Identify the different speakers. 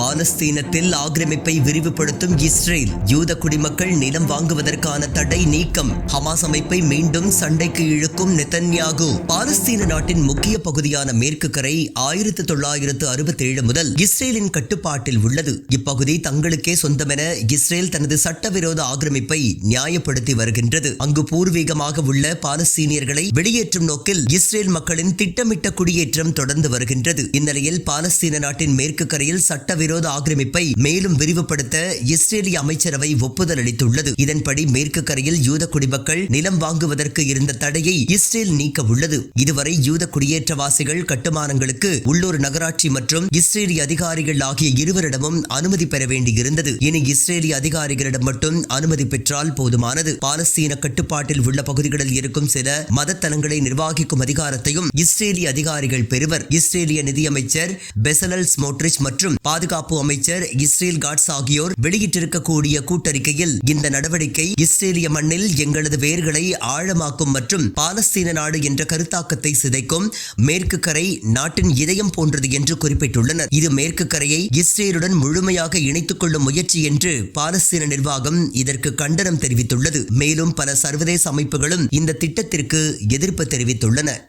Speaker 1: பாலஸ்தீனத்தில் ஆக்கிரமிப்பை விரிவுபடுத்தும் இஸ்ரேல் யூத குடிமக்கள் நிலம் வாங்குவதற்கான தடை நீக்கம் ஹமாஸ் அமைப்பை மீண்டும் சண்டைக்கு இழுக்கும் நெதன்யாகு பாலஸ்தீன நாட்டின் முக்கிய பகுதியான மேற்கு கரை ஆயிரத்தி தொள்ளாயிரத்து அறுபத்தி ஏழு முதல் இஸ்ரேலின் கட்டுப்பாட்டில் உள்ளது. இப்பகுதி தங்களுக்கே சொந்தமென இஸ்ரேல் தனது சட்டவிரோத ஆக்கிரமிப்பை நியாயப்படுத்தி வருகின்றது. அங்கு பூர்வீகமாக உள்ள பாலஸ்தீனியர்களை வெளியேற்றும் நோக்கில் இஸ்ரேல் மக்களின் திட்டமிட்ட குடியேற்றம் தொடர்ந்து வருகின்றது. இந்நிலையில் பாலஸ்தீன நாட்டின் மேற்கு கரையில் சட்டவிரோத ஆக்கிரமிப்பை மேலும் விரிவுபடுத்த இஸ்ரேலிய அமைச்சரவை ஒப்புதல் அளித்துள்ளது. இதன்படி மேற்கு கரையில் யூத குடிமக்கள் நிலம் வாங்குவதற்கு இருந்த தடையை இஸ்ரேல் நீக்க உள்ளது. இதுவரை யூத குடியேற்றவாசிகள் கட்டுமானங்களுக்கு உள்ளூர் நகராட்சி மற்றும் இஸ்ரேலிய அதிகாரிகள் ஆகிய இருவரிடமும் அனுமதி பெற வேண்டியிருந்தது. இனி இஸ்ரேலிய அதிகாரிகளிடம் மட்டும் அனுமதி பெற்றால் போதுமானது. பாலஸ்தீன கட்டுப்பாட்டில் உள்ள பகுதிகளில் இருக்கும் சில மதத்தலங்களை நிர்வகிக்கும் அதிகாரத்தையும் இஸ்ரேலிய அதிகாரிகள் பெறுவர். இஸ்ரேலிய நிதியமைச்சர் பெசலல் ஸ்மோட்ரிச் மற்றும் பாதுகாப்பு அமைச்சர் இஸ்ரேல் காட்ஸ் ஆகியோர் வெளியிட்டிருக்கக்கூடிய கூட்டறிக்கையில் இந்த நடவடிக்கை இஸ்ரேலிய மண்ணில் எங்களது வேர்களை ஆழமாக்கும் மற்றும் பாலஸ்தீன நாடு என்ற கருத்தாக்கத்தை சிதைக்கும் மேற்கு கரை நாட்டின் இதயம் போன்றது என்று குறிப்பிட்டுள்ளனர். இது மேற்கு கரையை இஸ்ரேலுடன் முழுமையாக இணைத்துக் கொள்ளும் முயற்சி என்று பாலஸ்தீன நிர்வாகம் இதற்கு கண்டனம் தெரிவித்துள்ளது. மேலும் பல சர்வதேச அமைப்புகளும் இந்த திட்டத்திற்கு எதிர்ப்பு தெரிவித்துள்ளன.